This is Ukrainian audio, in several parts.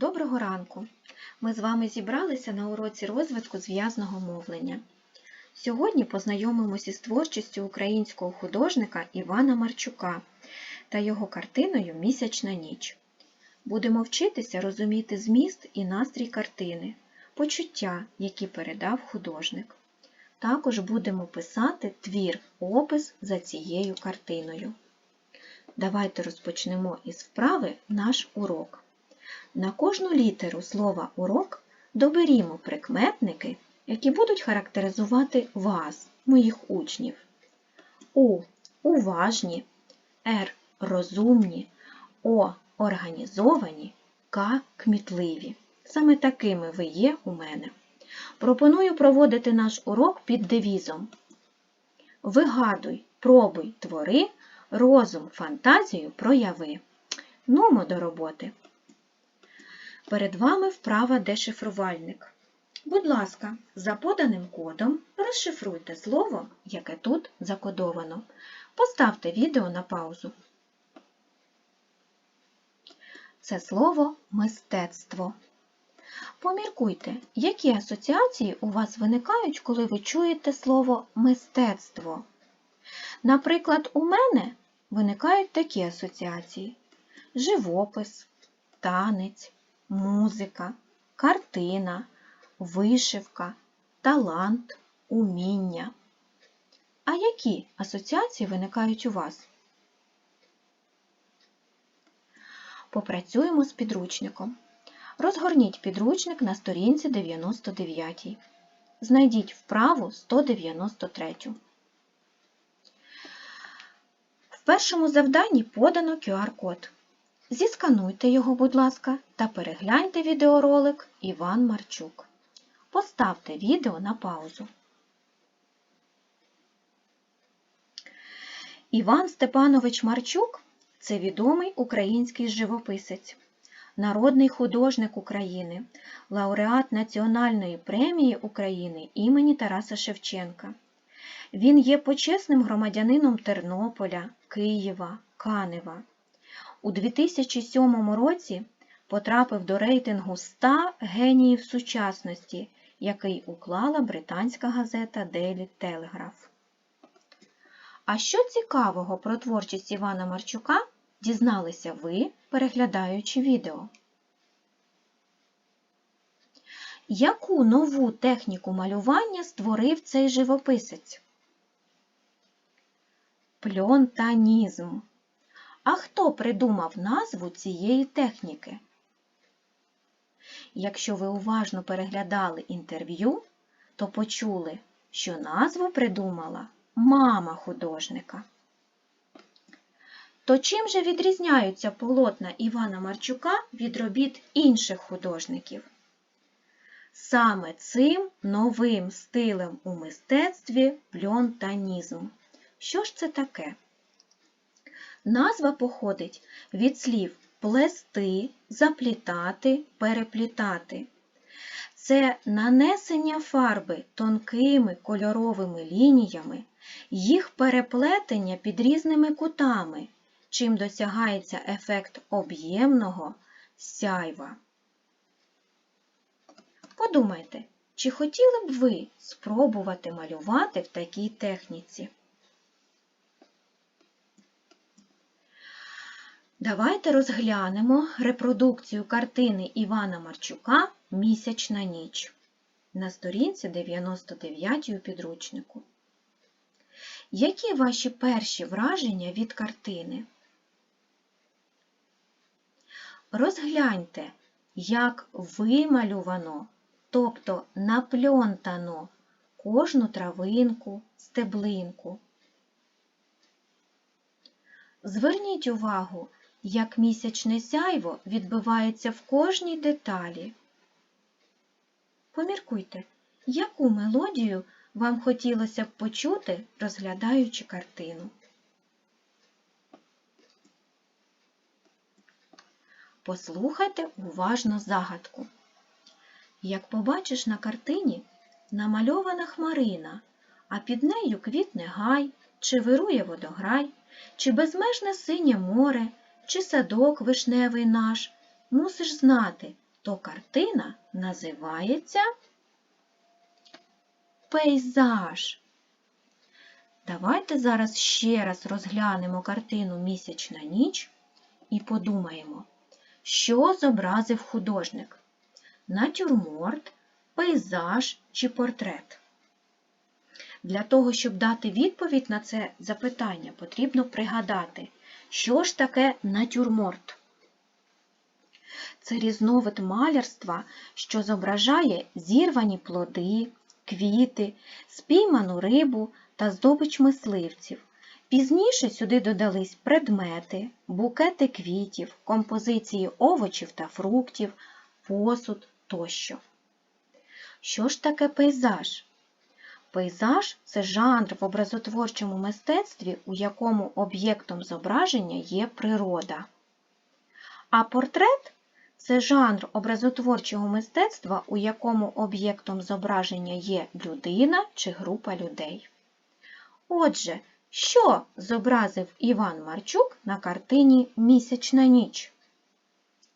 Доброго ранку! Ми з вами зібралися на уроці розвитку зв'язного мовлення. Сьогодні познайомимося з творчістю українського художника Івана Марчука та його картиною Місячна ніч. Будемо вчитися розуміти зміст і настрій картини, почуття, які передав художник. Також будемо писати твір опис за цією картиною. Давайте розпочнемо із вправи наш урок. На кожну літеру слова урок доберімо прикметники, які будуть характеризувати вас, моїх учнів. У уважні, Р розумні, О організовані, К кмітливі. Саме такими ви є у мене. Пропоную проводити наш урок під девізом. Вигадуй, пробуй, твори, розум, фантазію прояви. Нумо до роботи. Перед вами вправа дешифрувальник. Будь ласка, за поданим кодом розшифруйте слово, яке тут закодовано. Поставте відео на паузу. Це слово мистецтво. Поміркуйте, які асоціації у вас виникають, коли ви чуєте слово мистецтво. Наприклад, у мене виникають такі асоціації: живопис, танець, музика, картина, вишивка, талант, уміння. А які асоціації виникають у вас? Попрацюємо з підручником. Розгорніть підручник на сторінці 99. Знайдіть вправу 193. В першому завданні подано QR-код. Зіскануйте його, будь ласка, та перегляньте відеоролик Іван Марчук. Поставте відео на паузу. Іван Степанович Марчук це відомий український живописець, народний художник України, лауреат Національної премії України імені Тараса Шевченка. Він є почесним громадянином Тернополя, Києва, Канева. У 2007 році потрапив до рейтингу 100 геніїв сучасності, який уклала британська газета Daily Telegraph. А що цікавого про творчість Івана Марчука дізналися ви, переглядаючи відео? Яку нову техніку малювання створив цей живописець? Пльонтанізм. А хто придумав назву цієї техніки? Якщо ви уважно переглядали інтерв'ю, то почули, що назву придумала мама художника. То чим же відрізняються полотна Івана Марчука від робіт інших художників? Саме цим новим стилем у мистецтві пльонтанізм. Що ж це таке? Назва походить від слів плести, заплітати, переплітати. Це нанесення фарби тонкими кольоровими лініями, їх переплетення під різними кутами, чим досягається ефект об'ємного сяйва. Подумайте, чи хотіли б ви спробувати малювати в такій техніці? Давайте розглянемо репродукцію картини Івана Марчука Місячна ніч на сторінці 99 у підручнику. Які ваші перші враження від картини? Розгляньте, як вималювано, тобто напльонтано кожну травинку, стеблинку. Зверніть увагу, як місячне сяйво відбивається в кожній деталі. Поміркуйте, яку мелодію вам хотілося б почути, розглядаючи картину. Послухайте уважно загадку. Як побачиш на картині намальована хмарина, а під нею квітне гай, чи вирує водограй, чи безмежне синє море, чи садок вишневий наш, мусиш знати, то картина називається пейзаж. Давайте зараз ще раз розглянемо картину Місячна ніч і подумаємо, що зобразив художник натюрморт, пейзаж чи портрет. Для того, щоб дати відповідь на це запитання, потрібно пригадати, що ж таке натюрморт. Це різновид малярства, що зображає зірвані плоди, квіти, спійману рибу та здобич мисливців. Пізніше сюди додались предмети, букети квітів, композиції овочів та фруктів, посуд тощо. Що ж таке пейзаж? Пейзаж це жанр в образотворчому мистецтві, у якому об'єктом зображення є природа. А портрет це жанр образотворчого мистецтва, у якому об'єктом зображення є людина чи група людей. Отже, що зобразив Іван Марчук на картині Місячна ніч?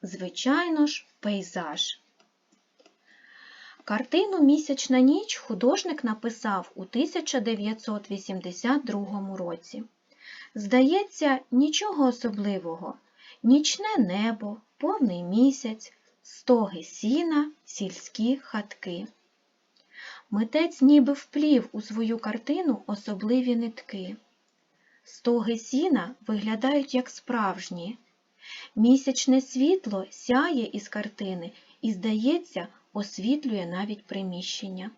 Звичайно ж, пейзаж. Картину Місячна ніч художник написав у 1982 році. Здається, нічого особливого. Нічне небо, повний місяць, стоги сіна, сільські хатки. Митець ніби вплів у свою картину особливі нитки. Стоги сіна виглядають як справжні. Місячне світло сяє із картини і, здається, освітлює навіть приміщення.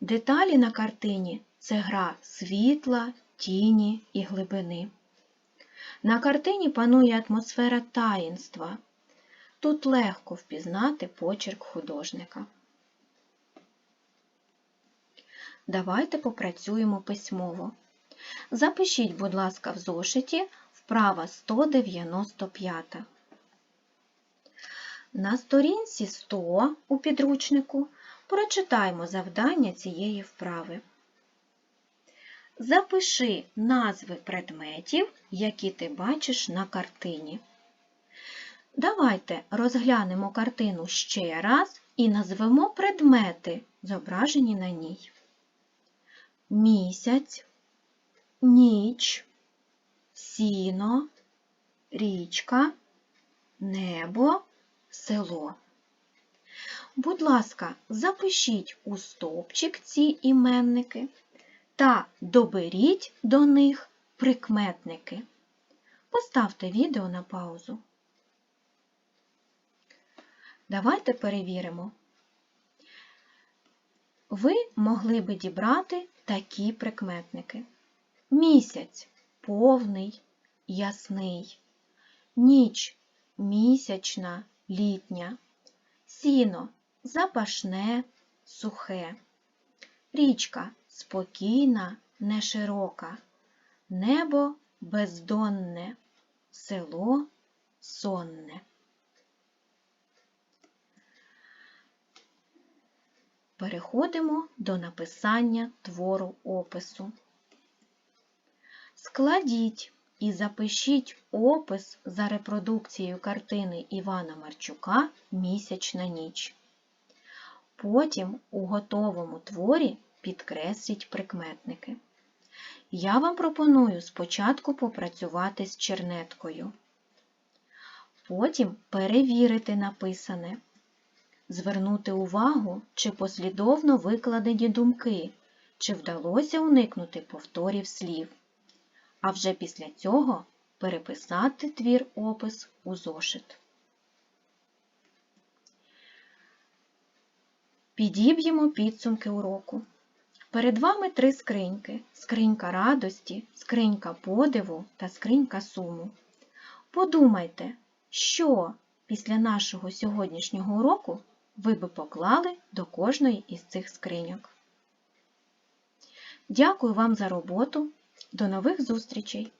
Деталі на картині це гра світла, тіні і глибини. На картині панує атмосфера таїнства. Тут легко впізнати почерк художника. Давайте попрацюємо письмово. Запишіть, будь ласка, в зошиті вправа 195. На сторінці 100 у підручнику прочитаємо завдання цієї вправи. Запиши назви предметів, які ти бачиш на картині. Давайте розглянемо картину ще раз і назвемо предмети, зображені на ній. Місяць, ніч, сіно, річка, небо, село. Будь ласка, запишіть у стовпчик ці іменники та доберіть до них прикметники. Поставте відео на паузу. Давайте перевіримо. Ви могли би дібрати такі прикметники. Місяць повний, ясний, ніч місячна, літня, сіно запашне, сухе, річка спокійна, неширока, небо бездонне, село сонне. Переходимо до написання твору опису. Складіть і запишіть опис за репродукцією картини Івана Марчука Місячна ніч. Потім у готовому творі підкресліть прикметники. Я вам пропоную спочатку попрацювати з чернеткою. Потім перевірити написане, звернути увагу, чи послідовно викладені думки, чи вдалося уникнути повторів слів. А вже після цього переписати твір опис у зошит. Підіб'ємо підсумки уроку. Перед вами три скриньки: скринька радості, скринька подиву та скринька суму. Подумайте, що після нашого сьогоднішнього уроку ви би поклали до кожної із цих скриньок. Дякую вам за роботу. До нових зустрічей!